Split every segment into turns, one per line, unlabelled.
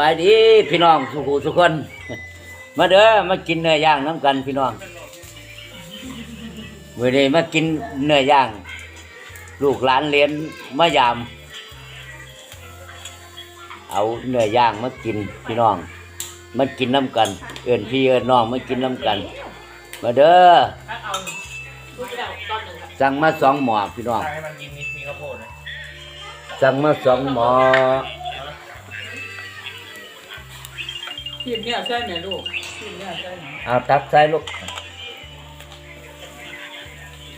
บายดีพี่น้องสุขุสุคน มาเด้อมากินเนื้อย่างน้ำกันพี่น้องมื่อนี้มากินเนื้อย่าง ลูกหลานเลี้ยนมายาม เอาเนื้อย่างมากินพี่น้อง มากินน้ำกัน เอินพี่เอินน้องมากินน้ำกัน มาเด้อสั่งมาสองหม้อพี่น้องสั่งมาสองหม้อ
ทีมเนี่ยใช่ไหมลูกทีมเนี่ยใช่ไหม
เอาตักใส่ลูก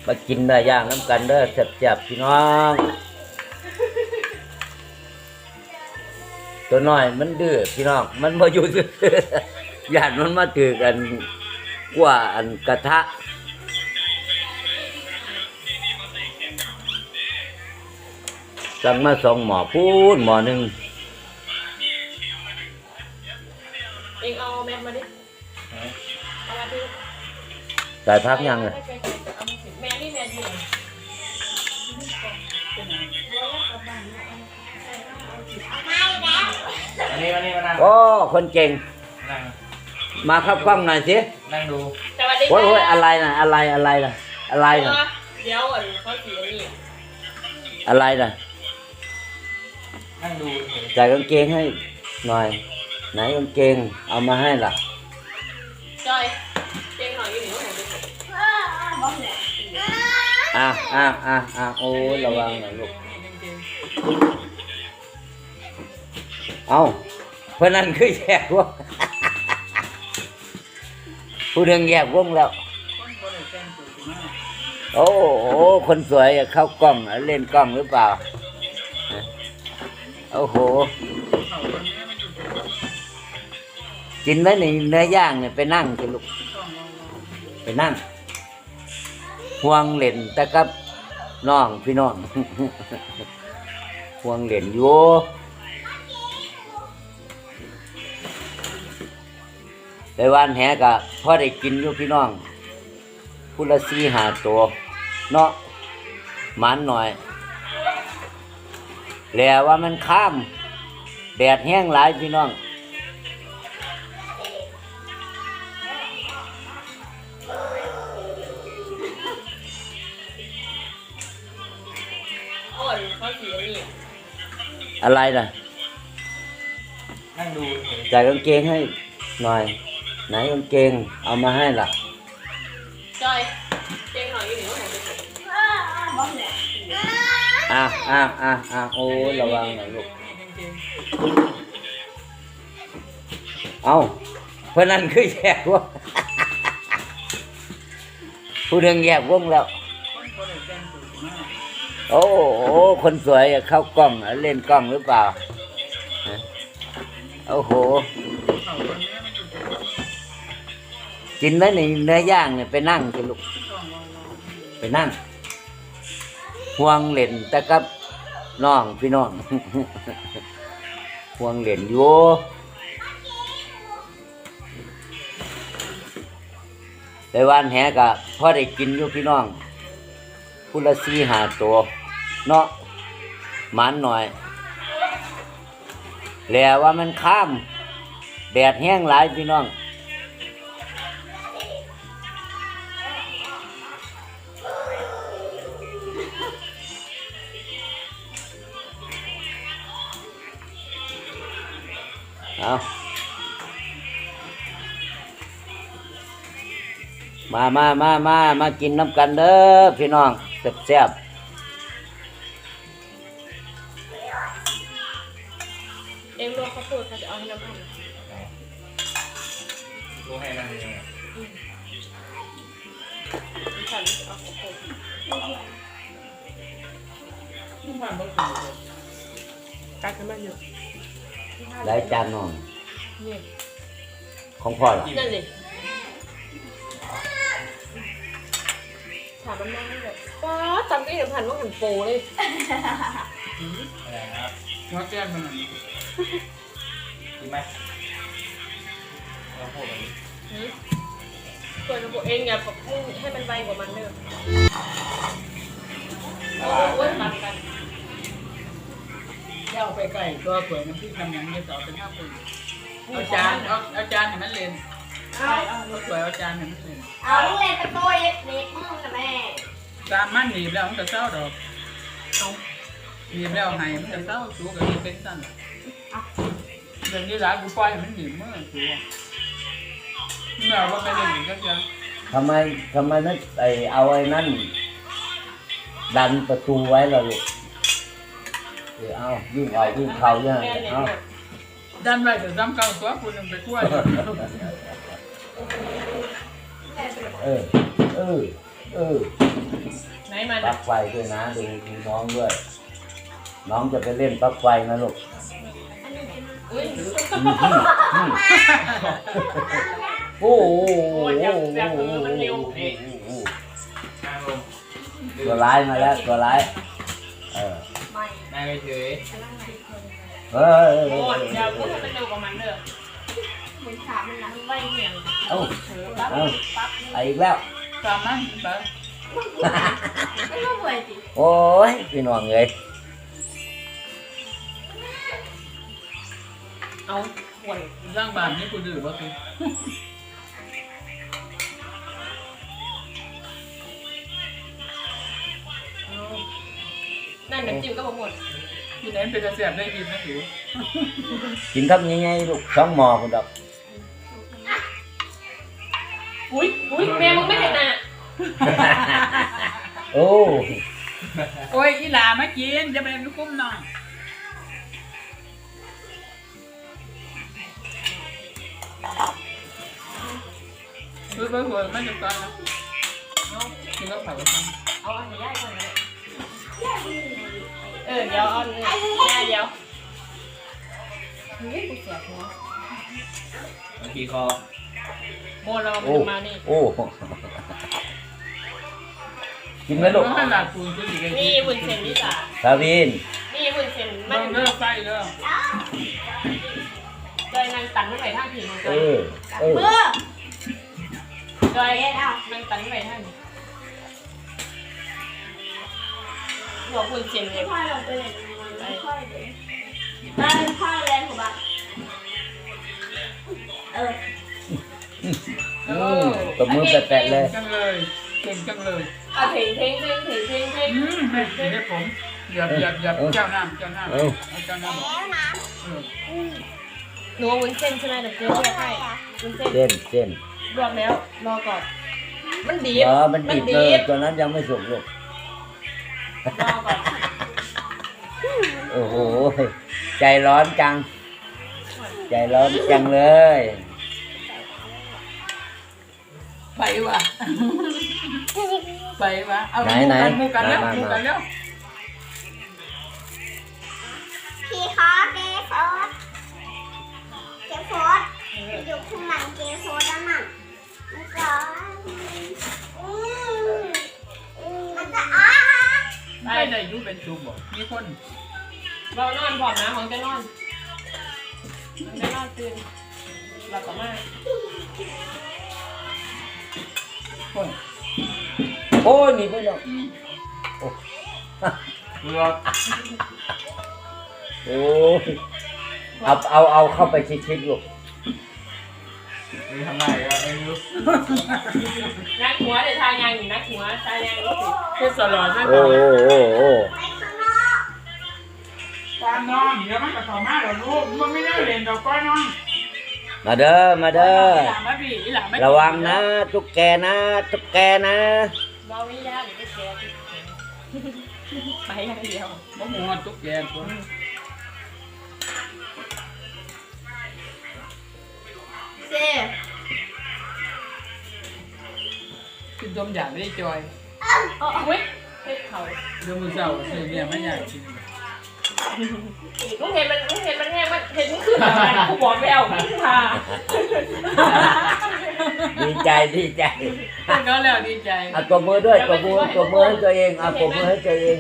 มากินเนื้อย่างน้ำกันเด้อแซ่บๆพี่น้อง ตัวน้อยมันดื้อพี่น้อง มันมาอยู่ซื่อๆญาติมันมาถือกันกว่าอันกระทะสั่งมาสองหมอพูดหมอหนึ่ง ใส่พักยังเลย
แมสนี่แมสอยู่
อันนี้วันนี้มานั่ง
โอ้ คนเก่ง
นั่ง
มาครับกล้องหน่อยสิ
นั่งดู
สวัสดี
โอ้ยโอ้ยอะไรน่ะ อะไร อะไรน่ะ อะไรน่ะ
เดี๋ยวอะเขาสีอันนี้
อะไรน่ะ
นั่งดูเฉย
ใส่กางเกงให้หน่อย ไหนกางเกง เอามาให้ล่ะ
จอย อะ
อะอะอะโอ้ระวังหน่อยลูกเอาเพราะนั้นคือแยกวงผู้หนึ่งแยกวงแล้ว โอ้โหคนสวยเข้ากล้องเล่นกล้องหรือเปล่า โอ้โห กินไหมในเนื้อย่างเนี่ยไปนั่งสิลูก ไปนั่ง ห่วงเหล่นแต่กับน้องพี่น้อง ห่วงเหล่นอยู่ไปวานแหกะพอได้กินอยู่พี่น้องพุละสีหาตัวเนาะหมันหน่อย แล้วว่ามันข้าม แดดแห้งหลายพี่น้อง
อะ
ไรน่ะ
นั่งดูเฉย
ใส่กางเกงให้หน่อย ไหนกางเกงเอามาให้ล่ะ
จอยเจ๊งหน่อยอยู่หนูหนูดู
อะอะอะอะโอ้ยระวังหน่อยลูกเอาเพราะนั้นคือแยกวงผู้หนึ่งแยกวงแล้ว โอ้โหคนสวยเข้ากล้องเล่นกล้องหรือเปล่าโอ้โห กินไหมในเนื้อย่างเนี่ยไปนั่งสิลูกไปนั่ง ห่วงเหล่นแต่กับน้องพี่น้อง ห่วงเหล่นอยู่ไปวานแหกะพอได้กินอยู่พี่น้องพุละสีหาตัว เนาะมันหน่อย แล้วว่ามันข้ามแดดแห้งหลายพี่น้องเอามามามามามากินน้ำกันเด้อพี่น้องแซ่บ
เอะ
ไร
นะ
ครับ
หัวเตี้ยนมัน
กินไหมข้าวโพดแบบนี้
หืมเปิดระบบเองอย่าแบบให้ให้มันไวกว่ามันเด้อโอ้ยมันกัน
เจ้าไปไก่ตัวเผื่อมันที่ทำอย่างนี้ต่อเป็นห้าคนเอาจานเอาเอาจานให้มันเล่นเอาเอาสวยเอาจานให้มันเล่น
เอาลูกเล่นตะโกยเล็กมือนะแม่
ตามมันหนีบแล้วมันจะเศร้าดอกเอา หนีบแล้วให้มันจะเศร้าสูกับที่เป็นสั้นเรื่องนี้ร้านกูปล่อยให้มันหนีบมือสูเมื่อว่าไม่ได้หนีก็จะ
ทำไมทำไมไม่ไอเอาไอ้นั่น ดันประตูไว้ล่ะลูกเดี๋ยวเอายิ่งเอายิ่งเข้าเนี่ย
แม่เล่น
เอา
เนี่ย
ดันไว้แต่ซ้ำเก่าตัวคุณยังไปช่วย
เออเออเออ
ไหนมัน
ปลั๊กไฟด้วยนะดูดูน้องด้วย น้องจะไปเล่นปลั๊กไฟนะลูก
อุ้ย
โอ้โห
โอ้ยอยากอยากมือมันเร็วเอ๊ะ
นางลง
ตัวร้ายมาแล้วตัวร้าย เออ
ไม่
นายไปเฉย
เฮ้ย
โอ้ยอย่าพูดให้มันเร็วกว่ามันเด้อมันขามันนั้นไว้เหนียง
เอ้า
เออปั๊บ
เอ้า
ปั๊บ
ไปอีกแล้ว
ตามมันไป
ไม่ต้องเลยสิ
โอ้ยพี่น้องเอ้ย
เอาห่วย
สร้างบ้านนี่กูดื้อบ่คือ
นั่นน้ำจิ้มก็บ่หมด
ที่ไหนเป็นจะเสียบได้ยินนะหิว
กินคำยังไงลูกสองหมอคนดอก
อุ้ยอุ้ยแม่มึงไม่เห็นน่ะ
โอ้
โอ้ยอีหลามากินจะเป็นคุ้มหน่อย เฮ้ยเฮ้ยเฮ้ยไม่จะตายนะกินแล้วเผาทำ
เอาอันนี้ได้ก่อนเลยเออเดี๋ยวเอาอันนี้ได้เดี๋ยวเฮ้ยกูเสียหัว
เมื่อกี้คอ
โมเรา
โอ้
มานี่
โอ้กินไหมลูก
ขนาดปูนขึ้นอีกไอ้
นี่วุ้นเส้นนี่จ้ะ
คาวิน
นี่วุ้นเส้นมั
มันเลิกไส้เลิก
จอยนางตันไม่ไหวท่าผีมันจ
เอ
อย
อเออ
จอยนางตันไม่ไหวท่าหัววุ้นเส้นเลย
พ่อเราไปไหนไม่ค่อยเลยบ้าเป็นพ่อแรงของบ้านเออ
อืมตบมือแปะๆเลย
จังเลยเก่งจังเลย
เอาเพลงเพลงเพลงเพลงเพลงเพลง
อืมให้ให้ผมหยับหยับหยับเจ้าน้ำเจ้าน้ำ
เอ้า
เอาเจ้าน้ำ
แล้วนะ
เออ
หนูวุ้นเส้นใช่ไหมเดี๋ยวเจ๊จะให้วุ้นเส้น
เส้นเส้น
รวมแล้ว รอก่อน มันดี
เออมันดิบเลยตัวนั้นยังไม่สุกลูก
รอก่อน
โอ้โห ใจร้อนจัง ใจร้อนจังเลย
ไปว่ะไปว่ะเอา
ไหน
มู
ไหน
กันมูกันแล้ว
มามา
มูกันแล้ว
พี่คอเกฟอสเกฟอสอยู่ข้างหลังเกฟอสนั่นน่ะมันจะอื
ได้ได้อยูเป็นชุมบอกมีคน
เรานอนพร้อมนะของจะนอนของจะนอนตื่นเราก็มา
คน
โอ้ยหนีไปแล้ว
เรือ
โอ้ยเอาเอาเอาเข้าไปชิดๆลูก
มีทำไรก็ไม่รู้
นักหัวเดี๋ยวทายางอยู่นักหัวทายางนี่สิ
เพื่อสลอดไม่
โอ้
อ
โอ้โอ้โอ้
ไปข้างนอก
ตามน้องเดี๋ยวมันก็ต่อมาเดี๋ยวลูกมันไม่ได้เล่นดอกก้อยนอง
มาเด้อมาเด้อ
หลังมาพี่หลังไม่
ระวังนะตุ๊กแกนะตุ๊กแกนะ
เราไม่ยากเดี๋ยวจะแชร์ไปอย่างเดียว
บ่หมูตุ๊กแกตัว
เจ๊
กินดมอยากได้จอย
อุ้ยเฮ็ดเขา
เดี๋ยวมือเศร้าซื้อเนี่ยไม่อยากกิน
ลุงเห็นมันลุงเห็นมันแห้งมันเห็นมันขึ้นอะไรกูบอกไปเอาขึ้นมา
ดีใจดีใจ
แต่ก็แล้วดีใจ
เอาตัวมือด้วยตัวมือตัวมือให้ตัวเองเอาตัวมือให้ตัวเอง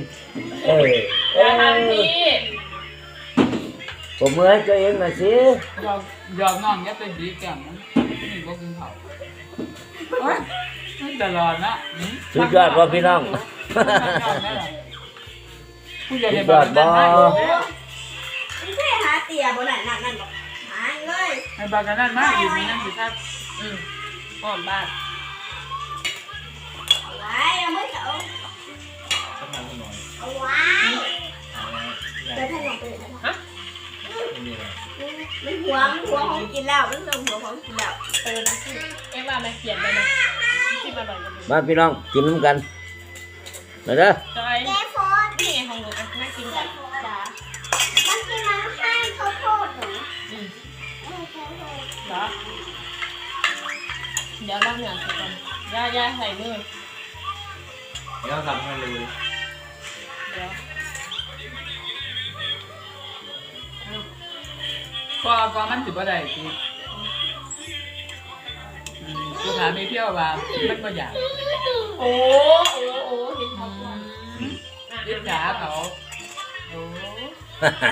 เออเอ
อย่า
อ
ทำพี่
ตัวมือให้ตัวเองหน่อยสิ
ยอมยอมน้องยัดเป็นดีแก้มมันนี่ก็กินเผาโอ๊ยมันตลอดนะหืม
สุดยอดว่าพี่น้อง
ผู้ใหญ่ในบ้านนั้นให้อยู่แล้ว
ตียบนนั่นนั่นนั่นบอกหายเลย
ให้บากันนั่นมากอีกนี่นั่นสิครับ
อืมหอมบ้าน
เอาไว้เอามือเอา
สักหน่อยสักหน่อย
เอาไว้
เอาไว้
เดินทางหลงไปเลยนะ
ไม่มีอะไร
มันหัวมันหัวของกินแล้วมันเริ่มหัวของกินแล้ว
เออนะพี่เอ็มว่ามาเขียนไปนะที่มาบ่อยกัน
มาพี่น้องกินน้ำกันมาเด้อ
จอย
เจโฟด
นี่ไงของหนูอะน่ากินกัน
จ้ามันกินมันให้ข้าวโพดหนู
อืม
เออข้าวโพด
เหรอเดี๋ยวเราเหนือใส่กันย่าย่าใส่มือ
เดี๋ยวทำให้เลย
ก็ก็มันสิบ่ได้สิอืมกูถามไม่เที่ยวว่ามันบ่อยาก
โอ้โอ้โอ้เห็นเขาก่อน
ลิษาเขาโอ้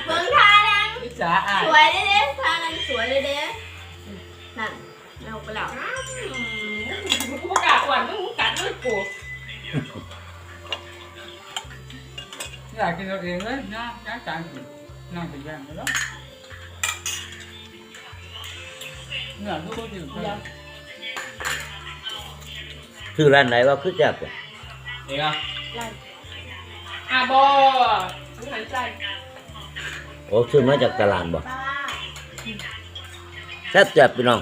เบิ่งทานัง
ลิษาอ่า
สวยเลยเด้ทานังสวยเลยเด้นั่นเราไปแล้ว
กูกาขวัญกูกัดด้วยกู
อยากกินเอาเองเลยนะย่างจานกินนั่งไปย่างไปแล้ว เนื้อทุกคนอยู่
เดี๋ยว
ชื่อร้านไหนว่าคือแซ่บอะ
เองอะ
ไล่อะบอมึงหันใจ
โอ้ซื้อมาจากตลาดบ่
ป้า
แซ่บแซ่บพี่น้อง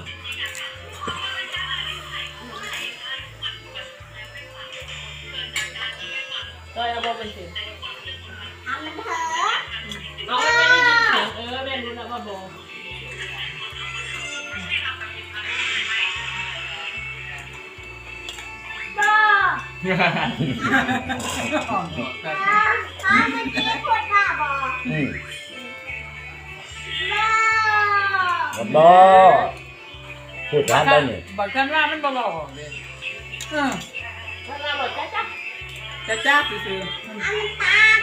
อ่อนบอกกัน
ป้าป้ามันกินขวดค่ะบอ
อืม
ป้า
บ่พูดร้านได้นี่
บอกกันว่ามันบ่บอกเลยเออ
ถ้าเราบอกจ้าจ้า
จะจ้าซื่อๆ
อันมันตาม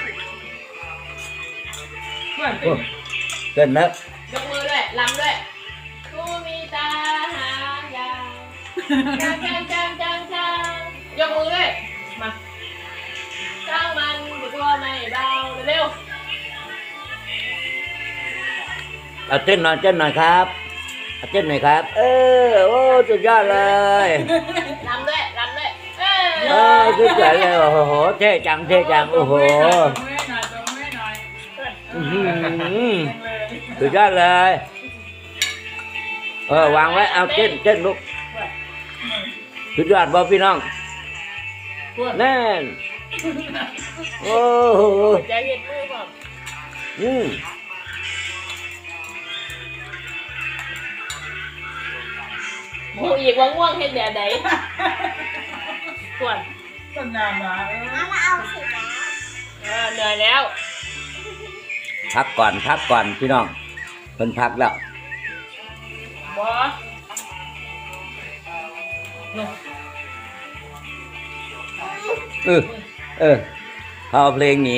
เพื่อนเป็
โอ้
น
เกินแล้ว
ยกมือด้วยลำด้วยกูมีตาหายาวจังจังจังจังจัง ยกมือด้วยมาจ้างมันกูตัวไม่เบาเร็ว
เอาเต้นหน่อยเต้นหน่อยครับเอาเต้นหน่อยครับ เออโอ้สุดยอดเลย
ลำด้วยลำด้วยเอ
เอ
อ
อสุดยอดเลยโอ้โหเท่จังเท่จังโอ้โห
ตรงนี้หน่อยตรงนี้หน่อย
อื้อหือ
ตรงเลย
สุดยอดเลยเออวางไว้เอาเต้นเต้นลูกสุดยอดบ่พี่น้อง
เพื่อน
แน่น โอ้โห
ใจเย็นมือก่อน
อืม
กูอีกว่าง่วงเห็นแบบไหนส่วน
ต้นน้ำมาเออ
เอามาเอาสิแล้ว
เออเหนื่อยแล้ว
พักก่อนพักก่อนพี่น้องเพิ่นพักแล้ว
บอ
เออ เออเขาเอาเพลงหนี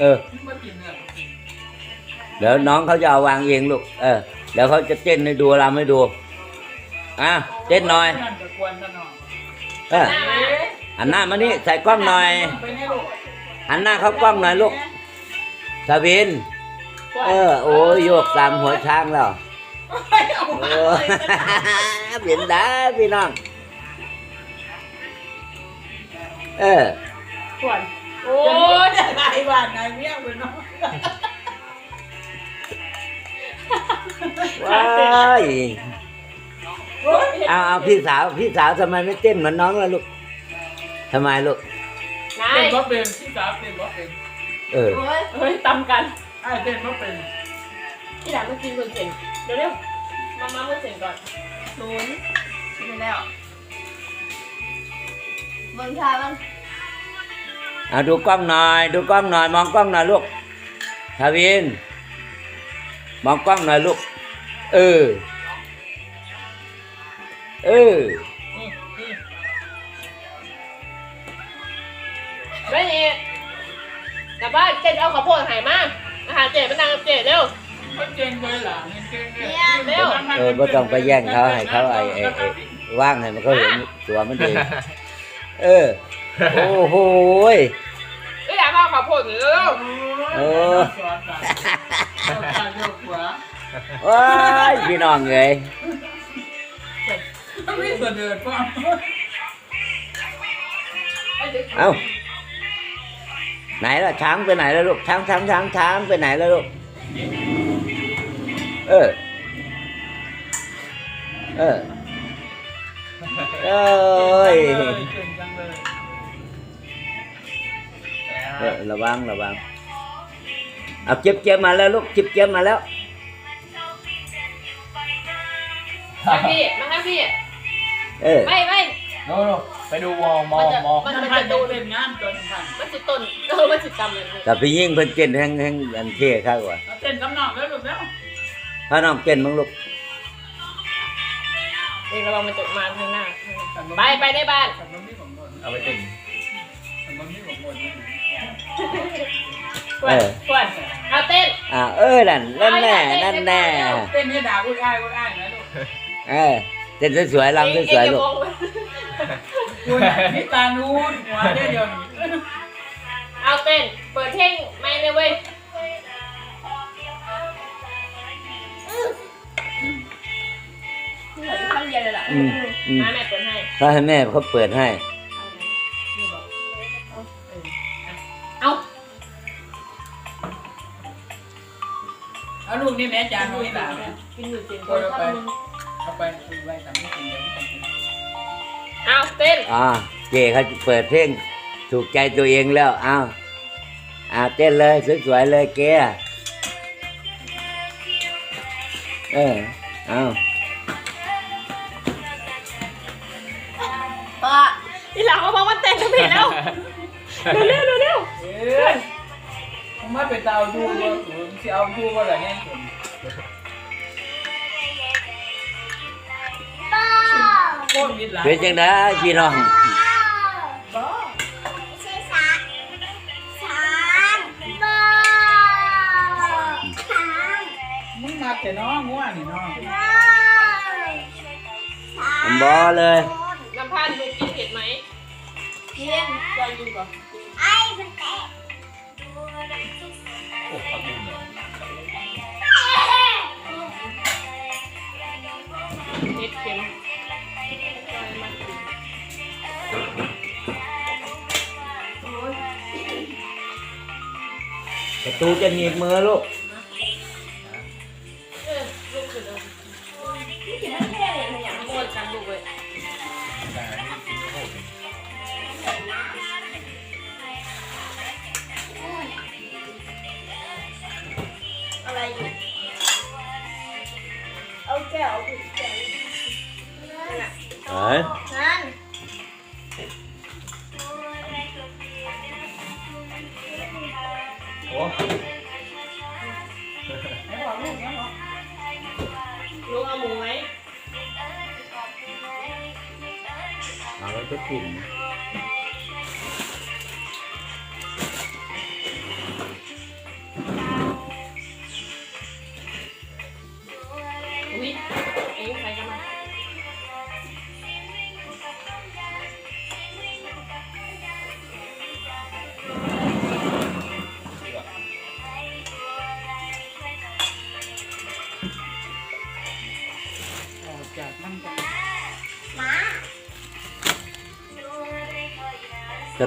เออ
เดี๋
ยวน้องเขาจะเอาวางเองลูก เออ เดี๋ยวเขาจะเต้นให้ดูรำให้ดู อะ เต้นหน่อย
นั่นจะกวนซะหน่อย
เออ
หัน
หน้ามานี่ ใส่กล้องหน่อย หันหน้าเข้ากล้องหน่อยลูกสาวิน เออ โอ้ยโยกตามหัวช้างแล้วโอ้เห็นได้พี่น้อง เออ
ส่วนโอ้
โอ้
ย
ยนายบ้านนายเมียเป็นน้อง
ว้ายเอาเอาพี่สาวพี่สาวทำไมไม่เต้นเหมือนน้องล่ะลูกทำไมลูก
นาย
เต้นบ่เป็นที่สาวเต้นบ่เป็น
เออ
โอ้ย
เฮ้ยตำกัน
ไอ้เต้นบ่เป็น
ที่หลังมากินคนเก่งเดี๋ยวเร็วมามาคนเก่งก่อนศูนย์
กินไปแล้วเบิ่งทามัน
เอาดูกล้องหน่อย ดูกล้องหน่อย มองกล้องหน่อยลูกทาวิน มองกล้องหน่อยลูก เออ เออ
ไม่นี่กลับบ้านเจ๊เอาข้าวโพดหายมาอาหารเจ๊มานั่งกับเจ๊เร็ว
เขาเก่งเลยล่ะเก่งเลย
เร็ว
เออไม่ต้องไปแย่งเขาให้เขาไอ้ไอ้ไอ้ว่างให้มันเขาเห็นตัวมันเอง เออ โอ้โหย
ไม่อยากเอาข้าวโพดหรือเร็ว
เออ
สอนโยกซ้ายโยกขวา
ว้ายพี่น้องเอ้ย
ไม่เสด็จป่ะ
เอ้าไหนล่ะช้างไปไหนแล้วลูกช้างช้างช้างช้างไปไหนแล้วลูกเออเออเอ้ย ออระวังระวังเอาเจ็บเจ็บมาแล้วลูกเจ็บเจ็บมาแล้ว
มาพี่มาครับพี่
เออ
ไม่ไม่
โน่นไปดูวอมอ
มันจะ
มอ
มัน
มัน
มัน
พัน
จะ
ดู
โดน
เล่นงานตัวนึงพัน
มันจะต้นเออมันจะจำเลย
แต่ไปยิ่งเพิ่นเต้นแห้งแห้งอันเท่ข้างกว่า
เอาเต้นกำนองแล้วลูกแล้ว
พาน้องเต้นมั้งลูก
เองระวังมันจะมาข้างหน้าไปไปในบ้าน
ขันบนนี่ผมโดน
เอาไปติ่ง
ขัน บนนี่ผมโดน
ควนควนเอาเต้น
อ่าเออนั่นนั่นแน่นั่นแน่
เต้นนี่ด่าอุ้ยอ้ายอุ้ยอ้ายนะลูก
เออเต้นสวยๆลำสวยๆลูก
คุณนี่ตานูนหัวเดียวนี่
เอาเต้นเปิดเพลงไม่เลยเว้ยทำเย็นเลยล่ะ
อืมอืม
มาแม่เปิดให้
ถ้าให้แม่เขาเปิดให้
อ่า
เจ
เขา
เปิดเพลงถูกใจตัวเองแล้วอ้าวอ่าเต้นเลยสวยๆเลยเกเออเอา
ป้าทีหลังมาบอกว่าเต้นก็ไม่เห็นแล้วเร็วเร็วเร็ว
เอ้ยผมมาเป็นเตาดูว่าผมจะเอาดูว่าอะไรเนี่ย
เป็นจังได้พี่น้อง
บ้าไม่ใช่ช้างช้างบ้าช้าง
มึงมาแต่น้องง่วนี่น้อง
บ้าช้าง
มันบอเลย
น้ำพันดูกินเผ็ดไหมกินจอยดูก่อน
ไอ้มันแตะ
โอ้ขอบคุณเนี่ย
เผ็ดเค็ม
ประตูจะหนีบมือลูก
เออลูกขึ้นเอานี่กินไม่แม่เลยอย่างโคตรกันลูกเลย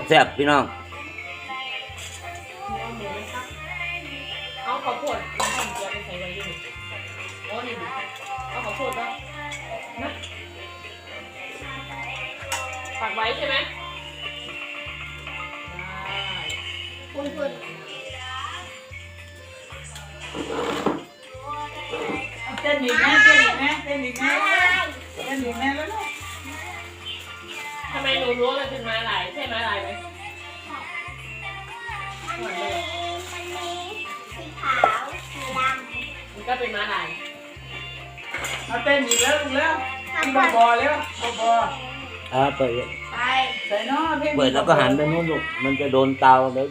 แซ่
บๆพี่น้อง
มันมี
มันมี
สีขาวสีด
มันก็เป็นม้าลาย
เอาเต้นอีกแล้วลูกแล้วำกิน
ทำ
บอแล้วบอ
อ่าเปิด
ไป
ใส่น้อเพลง
เปิดแล้วก็หันไปนู้นลูกมันจะโดนเตาแล้ว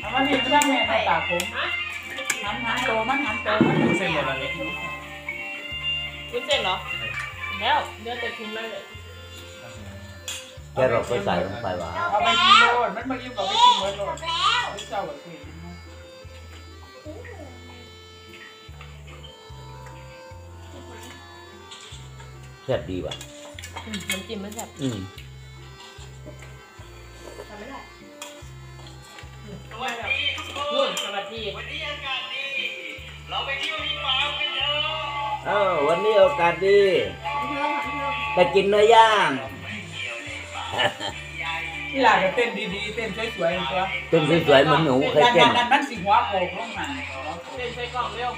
เอามานี่ไม่ต้องแม่ตากผม
ฮะ
หันหันโตมันหันโตมัน
เส้นหมดแล้วเนี่ย
วุ้นเส้นเหรอ แล้วเดือดแต่ทิ้งได้เลย
แค่เราก็ใส่ลงไปหวาน
เอาไปกินโลดมันมายิ้มกับไปกินเบิร์ดโลดเจ้าเหรอส
แซ่บดีว่ะ
อืน้ำจิ้มมันแซ่บ
อืม
ทำไม่ได้สวัสดี
ทุกคนสวัสดีวันนี้อากาศดี
เราไปเที่ยว
ที่ฟาร์มกันเถ
อะ เอ้าวันนี้อากาศดี
ไปกินเนื้อย่าง
ที่หลานก็เต้นดีๆ เต้นสวยๆตัว
เต้นสวยๆเหมือนหนูเคย
ดัน
เต้น
ดันมันสิหัวโปกลงมา
เล่นใส่กล่องเร็ว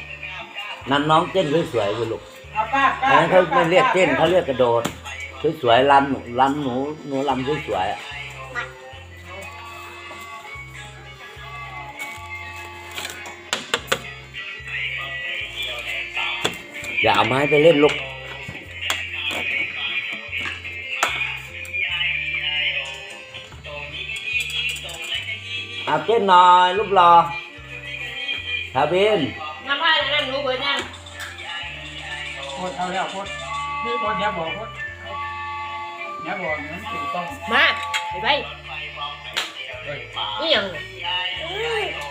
นั่นน้องเต้นสวยๆอยู่ลูก
เอาป้าป้า
อันนั้นเขาไม่เรียกเต้นเขาเรียกกระโดดสวยๆลำลำหนูหนูลำสวยๆอะอย่าเอาไม้ไปเล่นลูก อาเต้นหน่อยลูกรอทาบิน
น้ำผ้าแล้วนั่นรู้เบิร์ดยัง
โคตรเอาแล้วโคตรนี่โคตรอย่าบอกโคตรอย่าบอกเนี่ยมันถูกต้อง
มาไปไปนี่ยัง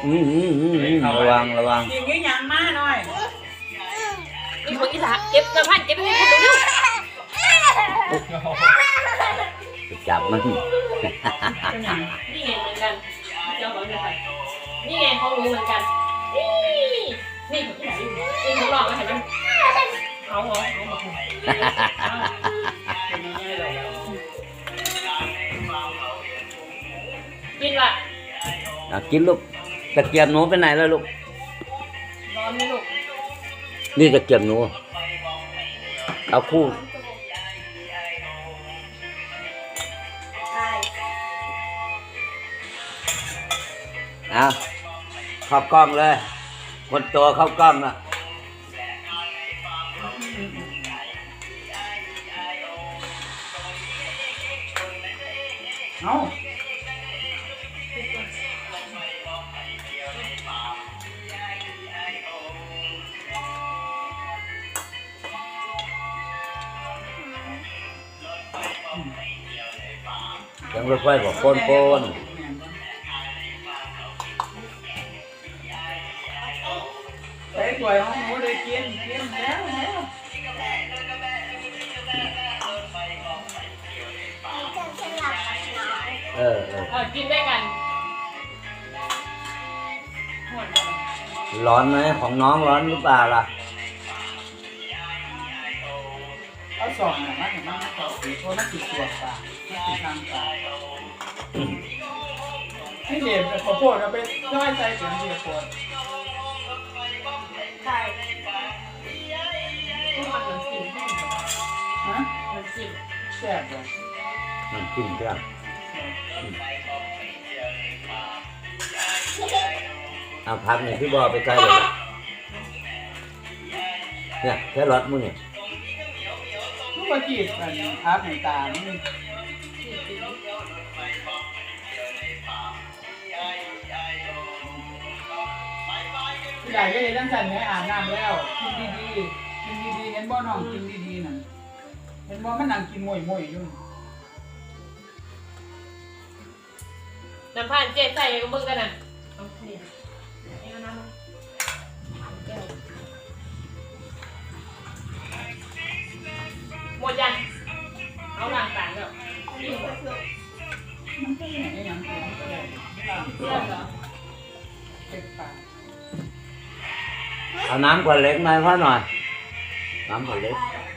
อืมอืมอืมอืมระวังระวัง
ยิงยี่ยังมาหน่อย
นี่คนอีสานเก็บน้ำผ้าเก็บไปให้คนเร็ว
จับมัน
เป็นหยัง
นี่ไงเหมือนกัน เจ้าของเดียวกันนี่ไงเของหนูเหมือนกัน นี่นี่ของที่ไหนอยู่นี่ของหลอกมาเห็นไหมเอาเอาเอามา
เป็นยังไงเรา
กินละ
อะกินลูกตะเกียบหนูไปไหนแล้วลูก
ร้อนไหมลูก
นี่ตะเกียบหนู เอาคู่ เอาเข้ากล้องเลย คนโตเข้ากล้องนะ
เอา
ยังค่อยๆบอกโคนโคน
อเอ
อ
เออ
กินด้วยกัน
ร้อนไหมของน้องร้อนหรือเปล่าล่ะ
เอาสองน่ะมันมันมันติดเพราะมันติดตัวปลามันติดทางปลาให้เหลี่ยมขอโทษเราไปย่อยใส่เสียงเดียวปวด
ใช่ทุกคนเหมือนสิ
ฮะ
เหมือนสิ
แซ่บเลย
มันกินเครื่อง เอาพักนี่พี่บอไปใกล้เลยลูกเนี่ยแค่รถมึงเนี่ย
ทุกวันจีบกันอาบในตามันใหญ่ก็เลยตั้งแต่เนี้ยอาบน้ำแล้วกินดีๆกินดีๆเห็นบ่น้องกินดีๆนั่นเห็นบ่มันนั่งกินมวยมวยๆอยู่
น้ำผ่านเจ๊ใส่ก็เบิ่งกันนะ เอานี่เอาน้ำมาแก้วหม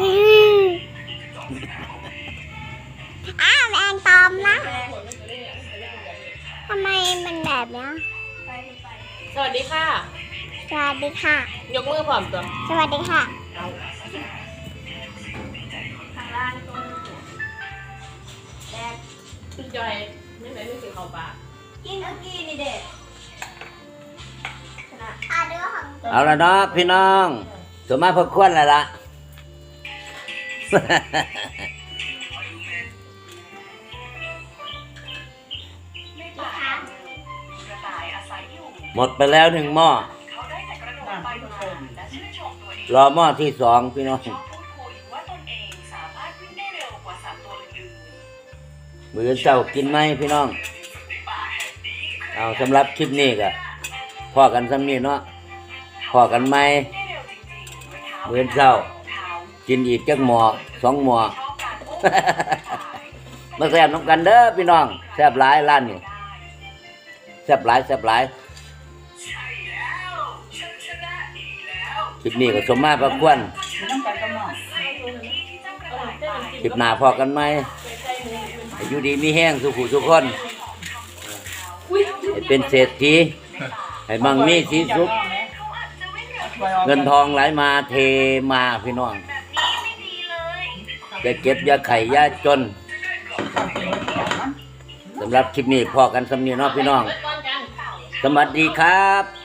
อื
มอ้าว
แอนตอมนะทำไมมันแบบเนี้ย
สวัสดีค่ะ
สวัสดีค่ะ
ยกมือพร้อมตัว
สวัสดีค่ะ
คุณจอยไม่ไหนไม่สิเข้าปาก
กินเมื่อกี้นี่เด็กอะดูของ
เอาละเนาะพี่น้องสมมาพอควรแล้วล่ะ
พี่คะ
หมดไปแล้วหนึ่งหม้อ รอหม้อที่สองพี่น้องมือเจ้ากินไหมพี่น้อง เอาสำหรับคลิปนี้ก็พอกันสำนีเนาะพอกันไหมเมื่อเช้า กินอีกจักหมอสองหมอ มาแซ่บน้ำกันเด้อพี่น้องแซ่บหลายร้านนี่แซ่บหลายแซ่บหลายคลิปนี้ก็สมมาประควร
มีน้ำกันกับน้อง
คลิปหน้าพอกันไหมอายุดีมีแห้งสุขุทุกคนให้เป็นเศรษฐีให้มั่งมีสีสุขเงินทองไหลมาเทมาพี่น้อง อย่าเก็บอย่าไข่อย่าจนสำหรับคลิปนี้พอกันสำนีเนาะพี่น้อง
เบิดก่อนกัน
สวัสดีครับ